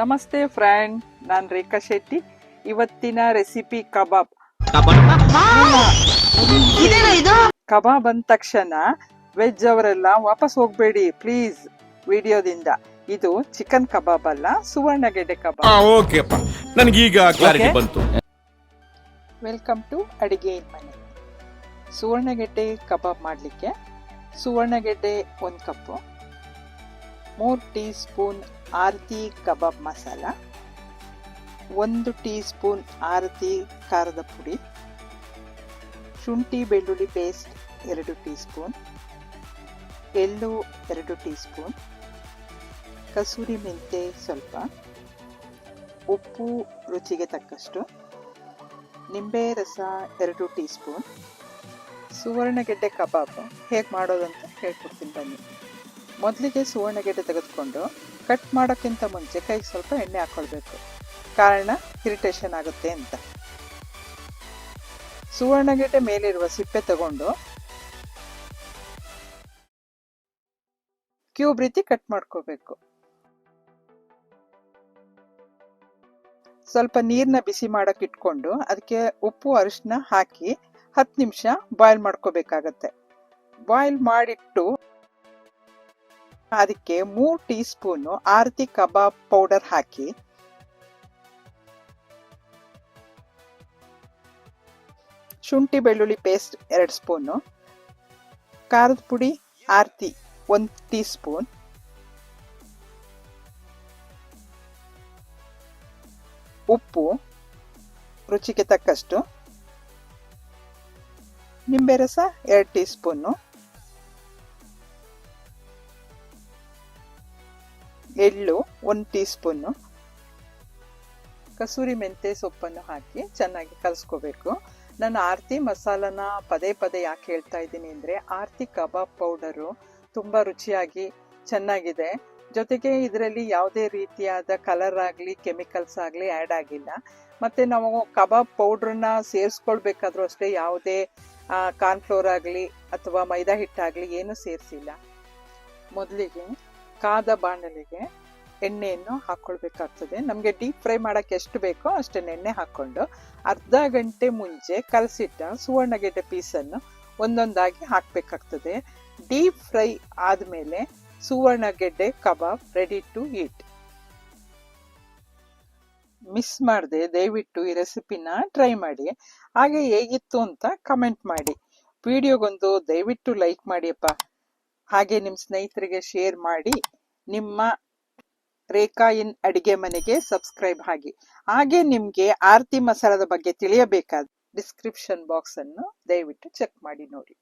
ನಮಸ್ತೆ ಫ್ರೆಂಡ್ ನಾನು ರೇಖಾ ಶೆಟ್ಟಿ. ಇವತ್ತಿನ ರೆಸಿಪಿ ಕಬಾಬ್. ಕಬಾಬ್ ಅಂದ ತಕ್ಷಣ ವೆಜ್ ಅವರೆಲ್ಲ ವಾಪಸ್ ಹೋಗ್ಬೇಡಿ ಪ್ಲೀಸ್ ವಿಡಿಯೋದಿಂದ. ಇದು ಚಿಕನ್ ಕಬಾಬ್ ಅಲ್ಲ ಸುವರ್ಣಗೆಡ್ಡೆ ಕಬಾಬ್. ಬಂತು. ವೆಲ್ಕಮ್ ಟು ಅಡಿಗೆ ಮನೆ. ಸುವರ್ಣಗೆಡ್ಡೆ ಕಬಾಬ್ ಮಾಡಲಿಕ್ಕೆ ಸುವರ್ಣಗೆಡ್ಡೆ ಒಂದು ಕಪ್ಪು. ಮೂರು ಟೀ ಸ್ಪೂನ್ ಆರತಿ ಕಬಾಬ್ ಮಸಾಲ, ಒಂದು ಟೀ ಸ್ಪೂನ್ ಆರತಿ ಖಾರದ ಪುಡಿ, ಶುಂಠಿ ಬೆಳ್ಳುಳ್ಳಿ ಪೇಸ್ಟ್ ಎರಡು ಟೀ ಸ್ಪೂನ್ ಎಳ್ಳು ಎರಡು ಟೀ ಸ್ಪೂನ್ ಕಸೂರಿ ಮೆಂತೆ ಸ್ವಲ್ಪ, ಉಪ್ಪು ರುಚಿಗೆ ತಕ್ಕಷ್ಟು, ನಿಂಬೆ ರಸ ಎರಡು ಟೀ ಸ್ಪೂನ್ ಸುವರ್ಣಗೆಡ್ಡೆ ಕಬಾಬ್ ಹೇಗೆ ಮಾಡೋದಂತ ಹೇಳ್ಕೊಡ್ತೀನಿ ಬನ್ನಿ. ಮೊದಲಿಗೆ ಸುವರ್ಣಗೆಡ್ಡೆ ತೆಗೆದುಕೊಂಡು ಕಟ್ ಮಾಡೋಕ್ಕಿಂತ ಮುಂಚೆ ಕೈಗೆ ಸ್ವಲ್ಪ ಎಣ್ಣೆ ಹಾಕ್ಕೊಳ್ಬೇಕು ಕಾರಣ ಇರಿಟೇಷನ್ ಆಗುತ್ತೆ ಅಂತ. ಸುವರ್ಣಗೆಡ್ಡೆ ಮೇಲಿರುವ ಸಿಪ್ಪೆ ತಗೊಂಡು ಕ್ಯೂಬ್ ರೀತಿ ಕಟ್ ಮಾಡ್ಕೋಬೇಕು. ಸ್ವಲ್ಪ ನೀರನ್ನ ಬಿಸಿ ಮಾಡಕ್ ಇಟ್ಕೊಂಡು ಅದಕ್ಕೆ ಉಪ್ಪು ಅರಿಶಿನ ಹಾಕಿ ಹತ್ತು ನಿಮಿಷ ಬಾಯ್ಲ್ ಮಾಡ್ಕೋಬೇಕಾಗತ್ತೆ. ಬಾಯ್ಲ್ ಮಾಡಿಟ್ಟು ಅದಕ್ಕೆ ಮೂರು tea spoon Aarti kebab powder ಹಾಕಿ. ಶುಂಠಿ ಬೆಳ್ಳುಳ್ಳಿ ಪೇಸ್ಟ್ ಎರಡು ಸ್ಪೂನು. ಖಾರದ ಪುಡಿ ಆರತಿ ಒಂದು ಟೀ ಸ್ಪೂನ್ ಉಪ್ಪು ರುಚಿಗೆ ತಕ್ಕಷ್ಟು. ನಿಂಬೆ ರಸ ಎರಡು ಟೀ ಸ್ಪೂನು ಎಳ್ಳು, ಒಂದು ಟೀ ಸ್ಪೂನು ಕಸೂರಿ ಮೆಂತೆ ಸೊಪ್ಪನ್ನು ಹಾಕಿ ಚೆನ್ನಾಗಿ ಕಲಿಸ್ಕೋಬೇಕು. ನಾನು ಆರತಿ ಮಸಾಲನ ಪದೇ ಪದೇ ಯಾಕೆ ಹೇಳ್ತಾ ಇದ್ದೀನಿ ಅಂದರೆ ಆರತಿ ಕಬಾಬ್ ಪೌಡರು ತುಂಬ ರುಚಿಯಾಗಿ ಚೆನ್ನಾಗಿದೆ. ಜೊತೆಗೆ ಇದರಲ್ಲಿ ಯಾವುದೇ ರೀತಿಯಾದ ಕಲರ್ ಆಗಲಿ ಕೆಮಿಕಲ್ಸ್ ಆಗಲಿ ಆ್ಯಡ್ ಆಗಿಲ್ಲ. ಮತ್ತು ನಾವು ಕಬಾಬ್ ಪೌಡ್ರನ್ನ ಸೇರಿಸ್ಕೊಳ್ಬೇಕಾದ್ರೂ ಅಷ್ಟೇ ಯಾವುದೇ ಕಾರ್ನ್ಫ್ಲೋರ್ ಆಗಲಿ ಅಥವಾ ಮೈದಾ ಹಿಟ್ಟಾಗಲಿ ಏನೂ ಸೇರಿಸಿಲ್ಲ. ಮೊದಲಿಗೆ ಕಾದ ಬಾಣಲೆಗೆ ಎಣ್ಣೆಯನ್ನು ಹಾಕ್ಕೊಳ್ಬೇಕಾಗ್ತದೆ ನಮಗೆ ಡೀಪ್ ಫ್ರೈ ಮಾಡೋಕ್ಕೆ ಎಷ್ಟು ಬೇಕೋ ಅಷ್ಟನ್ನು ಎಣ್ಣೆ ಹಾಕ್ಕೊಂಡು ಅರ್ಧ ಗಂಟೆ ಮುಂಚೆ ಕಲಸಿಟ್ಟ ಸುವರ್ಣಗೆಡ್ಡೆ ಪೀಸನ್ನು ಒಂದೊಂದಾಗಿ ಹಾಕಬೇಕಾಗ್ತದೆ. ಡೀಪ್ ಫ್ರೈ ಆದಮೇಲೆ ಸುವರ್ಣಗೆಡ್ಡೆ kebab ready to eat miss ಮಾಡದೆ, ದಯವಿಟ್ಟು ಈ ರೆಸಿಪಿನ ಟ್ರೈ ಮಾಡಿ. ಹಾಗೆ ಹೇಗಿತ್ತು ಅಂತ ಕಮೆಂಟ್ ಮಾಡಿ. ವಿಡಿಯೋಗೊಂದು ದಯವಿಟ್ಟು ಲೈಕ್ ಮಾಡಿಯಪ್ಪ. ಹಾಗೆ ನಿಮ್ಮ ಸ್ನೇಹಿತರಿಗೆ ಶೇರ್ ಮಾಡಿ ನಿಮ್ಮ ರೇಖಾ ಇನ್ ಅಡಿಗೆ ಮನೆಗೆ ಸಬ್ಸ್ಕ್ರೈಬ್ ಆಗಿ ಹಾಗೆ ನಿಮಗೆ ಆರತಿ ಮಸಾಲದ ಬಗ್ಗೆ ತಿಳಿಯಬೇಕಾದ ಡಿಸ್ಕ್ರಿಪ್ಷನ್ ಬಾಕ್ಸ್ ಅನ್ನು ದಯವಿಟ್ಟು ಚೆಕ್ ಮಾಡಿ ನೋಡಿ.